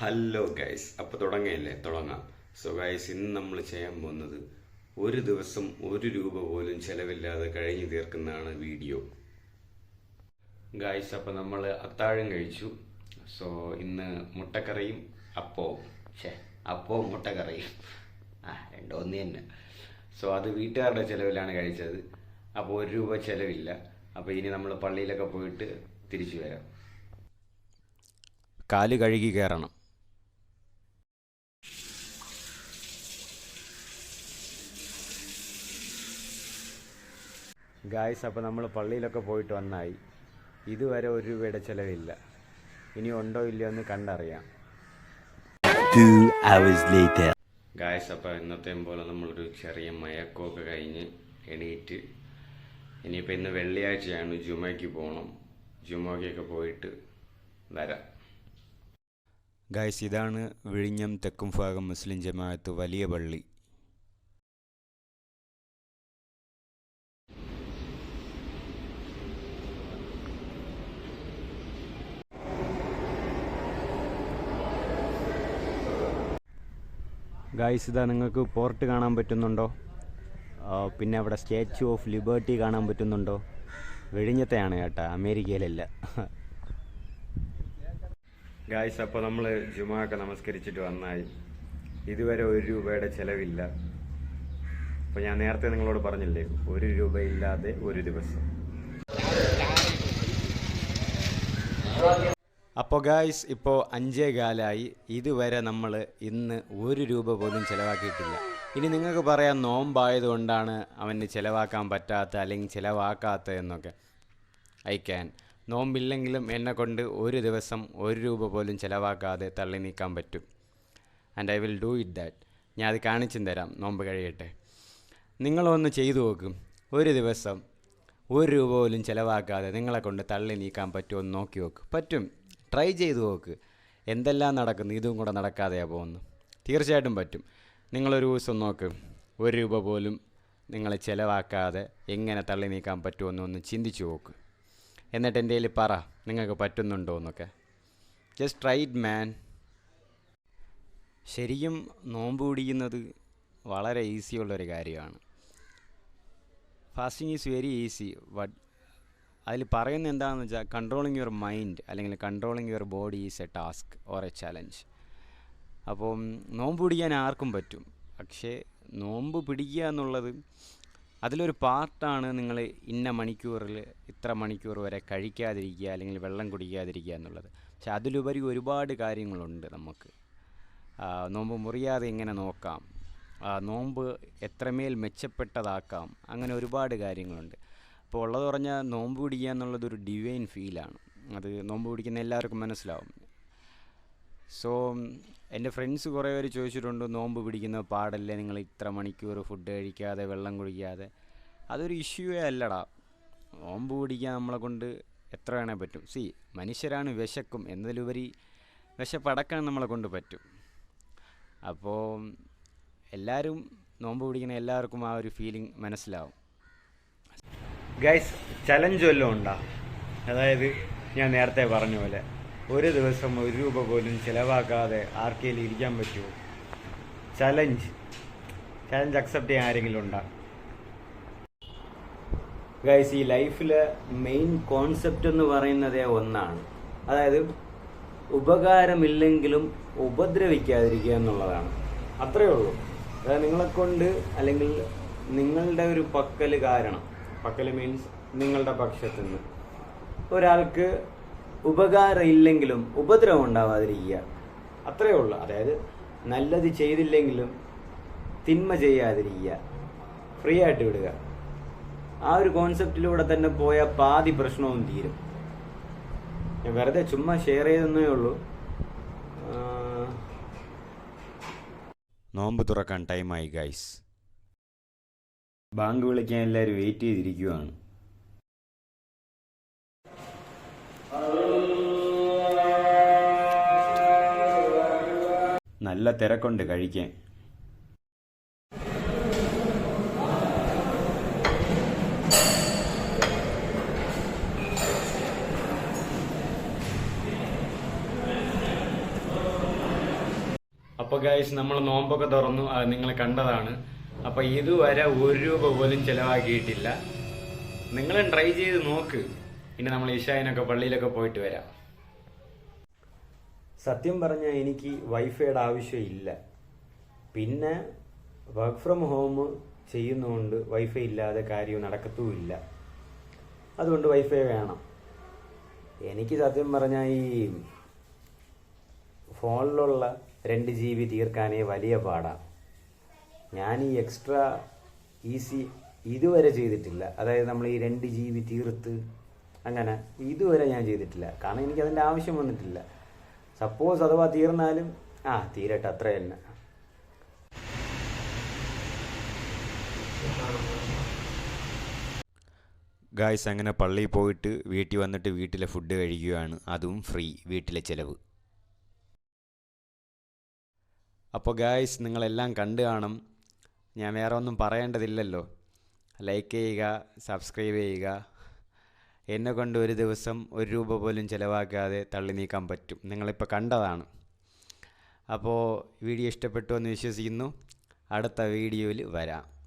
Hello guys അപ്പോൾ തുടങ്ങിയല്ലേ? തുടങ്ങാം. So guys ഇന്ന് നമ്മൾ ചെയ്യാൻ പോകുന്നത് ഒരു ദിവസം ഒരു രൂപ പോലും ചെലവില്ലാതെ കഴിഞ്ഞു തീർക്കുന്നതാണ് വീഡിയോ. ഗൈസ് അപ്പോൾ നമ്മൾ അത്താഴം കഴിച്ചു. സോ ഇന്ന് മുട്ടക്കറിയും അപ്പവും ഛേ അപ്പവും മുട്ടക്കറിയും. ആ രണ്ടോ ഒന്ന് തന്നെ. സോ അത് വീട്ടുകാരുടെ ചിലവിലാണ് കഴിച്ചത്. അപ്പോൾ ഒരു രൂപ ചിലവില്ല. അപ്പോൾ ഇനി നമ്മൾ പള്ളിയിലൊക്കെ പോയിട്ട് തിരിച്ചു വരാം. കാൽ കഴുകി കയറണം. ഗായ്സ് അപ്പോൾ നമ്മൾ പള്ളിയിലൊക്കെ പോയിട്ട് വന്നായി. ഇതുവരെ ഒരു രൂപയുടെ ചിലവില്ല ഇനി ഉണ്ടോ ഇല്ലയോ എന്ന് കണ്ടറിയാം. Two hours later. ഗായ്സ് അപ്പോൾ ഇന്നത്തെ പോലെ നമ്മളൊരു ചെറിയ മയക്കമൊക്കെ കഴിഞ്ഞ് എണീറ്റ്. ഇനിയിപ്പോൾ ഇന്ന് വെള്ളിയാഴ്ചയാണ് ജുമയ്ക്ക് പോകണം ജുമയ്ക്കൊക്കെ പോയിട്ട് വരാം. ഗായ്സ് ഇതാണ് വിഴിഞ്ഞം തെക്കും ഭാഗം മുസ്ലിം ജമാഅത്ത് വലിയ പള്ളി. ഗായ്സ് ഇതാ നിങ്ങൾക്ക് പോർട്ട് കാണാൻ പറ്റുന്നുണ്ടോ? പിന്നെ അവിടെ സ്റ്റാച്യു ഓഫ് ലിബർട്ടി കാണാൻ പറ്റുന്നുണ്ടോ? വെഴിഞ്ഞത്തെയാണ് കേട്ടോ അമേരിക്കയിലല്ല. ഗായ്സ് അപ്പോൾ നമ്മൾ ജുമാക്കെ നമസ്കരിച്ചിട്ട് വന്നായി. ഇതുവരെ ഒരു രൂപയുടെ ചിലവില്ല. അപ്പോൾ ഞാൻ നേരത്തെ നിങ്ങളോട് പറഞ്ഞില്ലേ ഒരു രൂപയില്ലാതെ ഒരു ദിവസം. അപ്പോൾ ഗായ്സ് ഇപ്പോൾ അഞ്ചേ കാലായി. ഇതുവരെ നമ്മൾ ഇന്ന് ഒരു രൂപ പോലും ചിലവാക്കിയിട്ടില്ല. ഇനി നിങ്ങൾക്ക് പറയാം നോമ്പായതുകൊണ്ടാണ് അവന് ചിലവാക്കാൻ പറ്റാത്ത അല്ലെങ്കിൽ ചിലവാക്കാത്ത എന്നൊക്കെ. ഐ ക്യാൻ നോമ്പില്ലെങ്കിലും എന്നെ കൊണ്ട് ഒരു ദിവസം ഒരു രൂപ പോലും ചിലവാക്കാതെ തള്ളി നീക്കാൻ പറ്റും. And I will do it that ഞാൻ അത് കാണിച്ചും തരാം. നോമ്പ് കഴിയട്ടെ. നിങ്ങളൊന്ന് ചെയ്തു നോക്കും. ഒരു ദിവസം ഒരു രൂപ പോലും ചിലവാക്കാതെ നിങ്ങളെ കൊണ്ട് തള്ളി നീക്കാൻ പറ്റുമോ എന്ന് നോക്കി നോക്കും. പറ്റും. ട്രൈ ചെയ്ത് നോക്ക്. എന്തെല്ലാം നടക്കുന്നു? ഇതും കൂടെ നടക്കാതെയാണ് പോകുന്നു തീർച്ചയായിട്ടും പറ്റും. നിങ്ങളൊരു ദിവസം നോക്ക്. ഒരു രൂപ പോലും നിങ്ങളെ ചിലവാക്കാതെ എങ്ങനെ തള്ളി നീക്കാൻ പറ്റുമെന്ന് ഒന്ന് ചിന്തിച്ചു നോക്ക്. എന്നിട്ട് എന്റെ കയ്യിൽ പറ നിങ്ങൾക്ക് പറ്റുന്നുണ്ടോ എന്നൊക്കെ. ജസ്റ്റ് ട്രൈ ഇറ്റ് മാൻ ശരിക്കും നോമ്പ് പിടിക്കുന്നത് വളരെ ഈസിയുള്ളൊരു കാര്യമാണ്. Fasting is very easy but അതിൽ പറയുന്നത് എന്താണെന്ന് വെച്ചാൽ കൺട്രോളിങ് യുവർ മൈൻഡ് അല്ലെങ്കിൽ controlling your body is a task or a challenge അപ്പോൾ നോമ്പ് പിടിക്കാൻ ആർക്കും പറ്റും. പക്ഷേ നോമ്പ് പിടിക്കുക എന്നുള്ളത് അതിലൊരു പാർട്ടാണ് നിങ്ങൾ ഇന്ന മണിക്കൂറിൽ ഇത്ര മണിക്കൂർ വരെ കഴിക്കാതിരിക്കുക അല്ലെങ്കിൽ വെള്ളം കുടിക്കാതിരിക്കുക എന്നുള്ളത്. പക്ഷെ അതിലുപരി ഒരുപാട് കാര്യങ്ങളുണ്ട് നമുക്ക്. നോമ്പ് മുറിയാതെ എങ്ങനെ നോക്കാം? നോമ്പ് എത്രമേൽ മെച്ചപ്പെട്ടതാക്കാം? അങ്ങനെ ഒരുപാട് കാര്യങ്ങളുണ്ട്. അപ്പോൾ ഉള്ളത് പറഞ്ഞാൽ നോമ്പ് പിടിക്കുക എന്നുള്ളത് ഒരു ഡിവൈൻ ഫീലാണ് അത് നോമ്പ് പിടിക്കുന്ന എല്ലാവർക്കും മനസ്സിലാവും. സോ എന്റെ ഫ്രണ്ട്സ് കുറേ പേര് ചോദിച്ചിട്ടുണ്ട് നോമ്പ് പിടിക്കുന്ന പാടല്ലേ? നിങ്ങൾ ഇത്ര മണിക്കൂർ ഫുഡ് കഴിക്കാതെ വെള്ളം കുടിക്കാതെ? അതൊരു ഇഷ്യൂവേ അല്ലടാ. നോമ്പ് പിടിക്കാൻ നമ്മളെ കൊണ്ട് എത്ര വേണേൽ പറ്റും. സി മനുഷ്യരാണ് വിശക്കും. എന്നതിലുപരി വിശപ്പടക്കാൻ നമ്മളെ കൊണ്ട് പറ്റും. അപ്പോൾ എല്ലാവരും നോമ്പ് പിടിക്കുന്ന എല്ലാവർക്കും ആ ഒരു ഫീലിംഗ് മനസ്സിലാവും. ഗൈസ് ചലഞ്ച് വല്ലതും ഉണ്ടാ. അതായത് ഞാൻ നേരത്തെ പറഞ്ഞ പോലെ ഒരു ദിവസം ഒരു രൂപ പോലും ചിലവാക്കാതെ ആർക്കെങ്കിലും ഇരിക്കാൻ പറ്റുമോ ചലഞ്ച് ചലഞ്ച് അക്സെപ്റ്റ് ചെയ്യാൻ ആരെങ്കിലും ഉണ്ടാ? ഗൈസ് ഈ ലൈഫിലെ മെയിൻ കോൺസെപ്റ്റ് എന്ന് പറയുന്നതേ ഒന്നാണ്. അതായത് ഉപകാരമില്ലെങ്കിലും ഉപദ്രവിക്കാതിരിക്കുക എന്നുള്ളതാണ്. അത്രയേ ഉള്ളൂ. അതായത് നിങ്ങളെ കൊണ്ട് അല്ലെങ്കിൽ നിങ്ങളുടെ ഒരു പക്കൽ കാരണം പക്കൽ മീൻസ് നിങ്ങളുടെ പക്ഷത്തു നിന്ന് ഒരാൾക്ക് ഉപകാരം ഇല്ലെങ്കിലും ഉപദ്രവം ഉണ്ടാവാതിരിക്കുക. അത്രയേ ഉള്ളൂ. അതായത് നല്ലത് ചെയ്തില്ലെങ്കിലും തിന്മ ചെയ്യാതിരിക്കുക. ഫ്രീ ആയിട്ട് വിടുക. ആ ഒരു കോൺസെപ്റ്റിലൂടെ തന്നെ പോയ പാതി പ്രശ്നവും തീരും. ഞാൻ വെറുതെ ചുമ്മാ ഷെയർ ചെയ്തെന്നേ ഉള്ളൂ. നോമ്പ് തുറക്കാൻ ടൈമായി ഗൈസ് ബാങ്ക് വിളിക്കാൻ എല്ലാവരും വെയിറ്റ് ചെയ്തിരിക്കുവാണ്. നല്ല തിരക്കുണ്ട് കഴിക്കാൻ. അപ്പോൾ ഗൈസ് നമ്മൾ നോമ്പൊക്കെ തുറന്നു. അത് നിങ്ങൾ കണ്ടതാണ്. അപ്പോൾ ഇതുവരെ ഒരു രൂപ പോലും ചിലവാക്കിയിട്ടില്ല. നിങ്ങളും ട്രൈ ചെയ്ത് നോക്ക്. പിന്നെ നമ്മൾ ഇഷായിനൊക്കെ പള്ളിയിലൊക്കെ പോയിട്ട് വരാം. സത്യം പറഞ്ഞാൽ എനിക്ക് വൈഫൈയുടെ ആവശ്യമില്ല പിന്നെ വർക്ക് ഫ്രം ഹോം ചെയ്യുന്നതുകൊണ്ട് വൈഫൈ ഇല്ലാതെ കാര്യവും നടക്കത്തുമില്ല. അതുകൊണ്ട് വൈഫൈ വേണം. എനിക്ക് സത്യം പറഞ്ഞാൽ ഈ ഫോണിലുള്ള രണ്ട് ജി ബി തീർക്കാനേ വലിയ പാടാണ് ഞാൻ ഈ എക്സ്ട്രാ ഈസി ഇതുവരെ ചെയ്തിട്ടില്ല. അതായത് നമ്മൾ ഈ രണ്ട് ജി ബി തീർത്ത് അങ്ങനെ ഇതുവരെ ഞാൻ ചെയ്തിട്ടില്ല. കാരണം എനിക്ക് അതിന്റെ ആവശ്യം വന്നിട്ടില്ല. സപ്പോസ് അഥവാ തീർന്നാലും ആ തീരട്ടെ അത്ര തന്നെ. ഗായ്സ് അങ്ങനെ പള്ളിയിൽ പോയിട്ട് വീട്ടിൽ വന്നിട്ട് വീട്ടിലെ ഫുഡ് കഴിക്കുകയാണ്. അതും ഫ്രീ വീട്ടിലെ ചിലവ്. അപ്പോൾ ഗായ്സ് നിങ്ങളെല്ലാം കണ്ടു കാണും. ഞാൻ വേറെ ഒന്നും പറയേണ്ടതില്ലല്ലോ. ലൈക്ക് ചെയ്യുക സബ്സ്ക്രൈബ് ചെയ്യുക. എന്നെ കൊണ്ട് ഒരു ദിവസം ഒരു രൂപ പോലും ചിലവാക്കാതെ തള്ളി നീക്കാൻ പറ്റും. നിങ്ങളിപ്പോൾ കണ്ടതാണ്. അപ്പോൾ വീഡിയോ ഇഷ്ടപ്പെട്ടു എന്ന് വിശ്വസിക്കുന്നു. അടുത്ത വീഡിയോയിൽ വരാം.